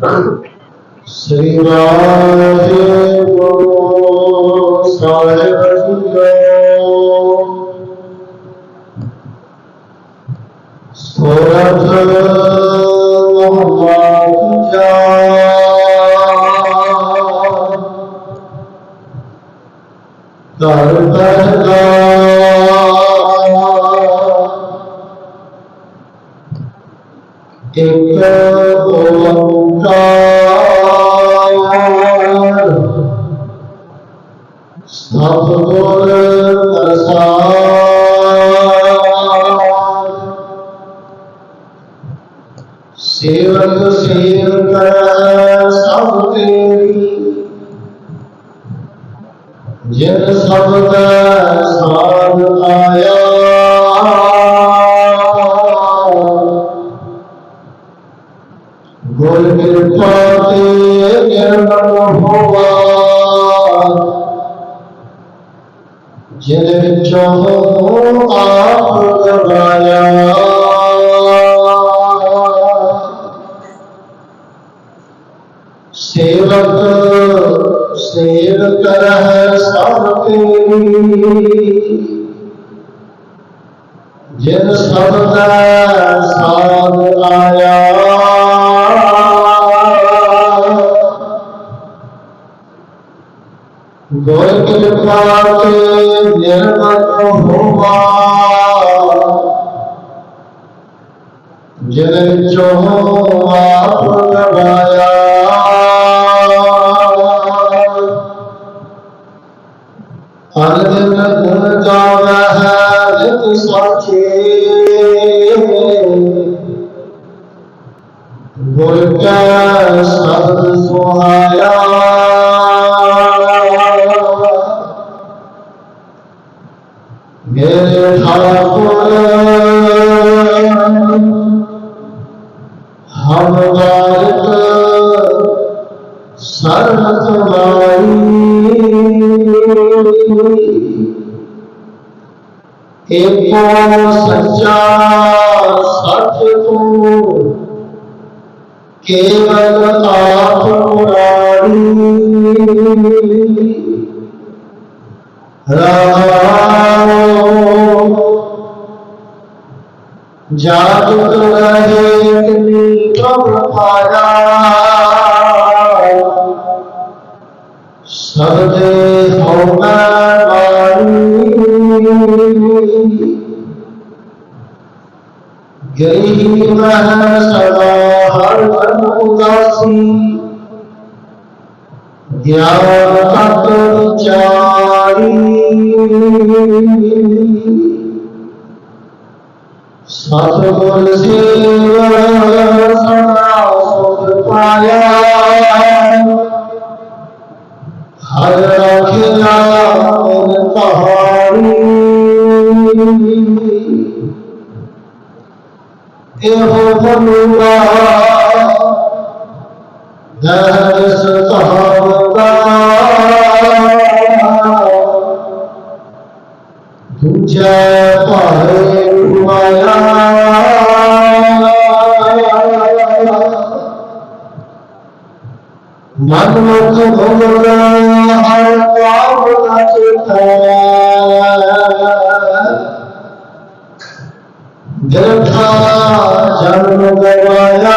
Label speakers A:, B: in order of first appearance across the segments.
A: ਸ੍ਰੀ ਵਾਹਿਗੁਰੂ ਸਾਹਿਬ JIO ਸੋਰਠ ਮਹਲਾ ਧਰ ਧਰਦਾ ਇੱਕ ਜਿਨ ਸਬਦ ਸਾਧ ਆਇਆ ਗੁਰ ਕਿਰਪਾ ਤੇ ਨਿਰਮਲ ਹੋਵਾ ਜਿਨ ਵਿੱਚੋਂ ਆਪ ਗਵਾਇਆ ਸੇਵਕ ਸੇਵ ਕਰਹਿ ਸਭ ਤੇਰੀ ਜਿਨ ਸਬਦ ਸਾਧ ਆਇਆ ਗੁਰ ਕਿਰਪਾ ਤੇ ਨਿਰਮਲ ਹੋਵਾ। ਜਿਨ ਵਿੱਚੋਂ ਹਰ ਦਿਨ ਗੁਣ ਗਾਵਹਿ ਨਿਤ ਸਾਚੇ ਗੁਰ ਕੈ ਸ਼ਬਦ ਸੁਹਾਇਆ ਮੇਰੇ ਠਾਕੁਰ ਹਮ ਵਾਰਿਕ ਸਰਨ ਤੁਮਾਰੀ ਏਕੋ ਸੱਚਾ ਸੱਚ ਤੂੰ। ਕੇਵਲ ਆਪ ਮੁਰਾਰੀ। ਰਾਮ ਜਾਗਤ ਰਹੇ ਕਿਨੀ ਪ੍ਰਭ ਪਾਇਆ ਗਈ ਮਹ ਸਦਾ ਹਰ ਮਨ ਉਦਾਸੀ। ਗਿਆਨ ਤਤ ਵਿਚਾਰੀ ਸਤਿਗੁਰ ਸੇਵਾ ਸਦਾ ਸੁਖ ਪਾਇਆ। ਹਰ ਰਖਿਆ ਮਨ ਪਹਾੜੀ। ਇਹੋ ਬਨੂਆ ਦਰਸ ਤਹਵਦਾ ਦੂਜਾ ਭਾਏ ਮਾਇਆ ਮਨ ਮੁਖ ਭਗਵਾ ਹਰ ਕਾਮ ਨਚਿਤਾ ਜਰਥਾ ਜਨਮ ਗਵਾਇਆ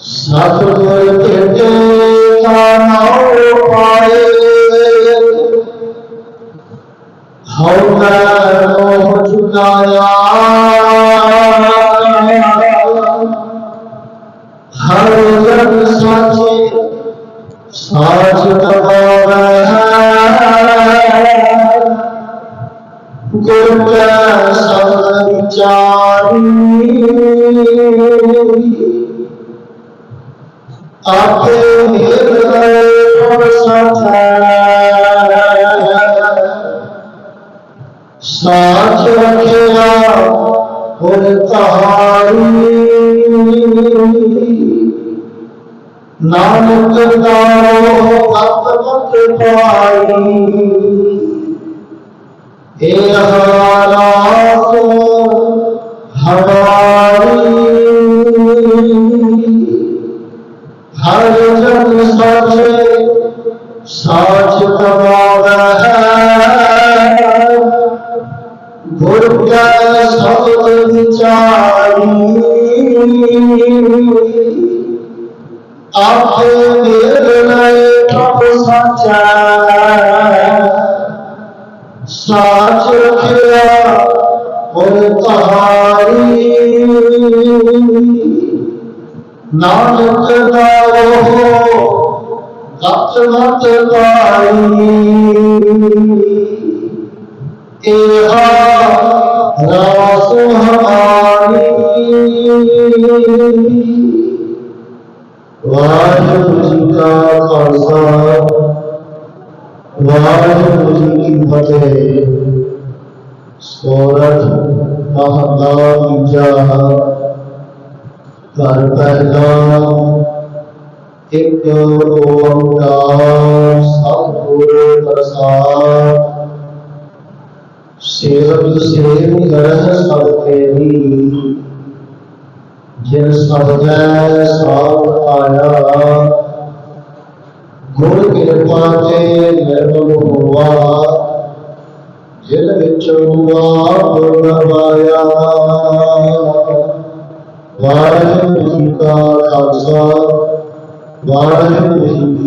A: ਸਤਿਗੁਰ ਤੇਰੇ ਕਾ ਨਾਮ ਪਾਏ ਹਉ ਮੈਂ ਮੋਹ ਚੁਕਾਇਆ ਹਰ ਜਨ ਸਾਚੇ ਸਾਚ ਤਪਾਵੈ ਕੈ ਸਬਦ ਵਿਚਾਰੀ ਆਪੇ ਹਿਰਦੈ ਗੁਰ ਸਚੈ ਸਾਚ ਰਖਿਆ ਗੁਰ ਤਹਾਰੀ ਨਾਨਕ ਦਾਰੋ ਅਤ ਮੁਖ ਪਾਈ। आपके दिल में तप सचा ਸਾਚਾ ਸਾਚ ਰਖਿਆ ਗੁਰ ਤੁਹਾਰੀ ਨਾਨਕ ਦਾਵੋ ਸਤ ਮਤ ਪਾਈ ਇਹਾ ਰਾਸ ਹਮਾਰੀ। ਵਾਹਿਗੁਰੂ ਜੀ ਕਾ ਖਾਲਸਾ। ਵਾਹਿਗੁਰੂ ਜੀ ਕੀ ਫਤਿਹ। ਸੋਰਠ ਮਹਲਾ ਦੂਜਾ ਘਰ ਪਹਿਲਾ ਇੱਕ ਓੰਕਾਰ ਸਤਿਗੁਰ ਪ੍ਰਸਾਦ। ਸੇਵਕ ਸੇਵ ਗਰਹ ਸਭ ਤੇਰੀ ਜਿਨ ਸਬਦੈ ਸਾਧ ਆਇਆ ਗੁਰ ਕਿਰਪਾ ਤੇ ਨਿਰਮਲ ਹੋਵਾ ਜਿਨ ਵਿੱਚ ਆਪ ਨਵਾਇਆ ਵਾਹਿਗੁਰੂ ਜੀ ਕਾ ਖਾਲਸਾ, ਵਾਹਿਗੁਰੂ ਜੀ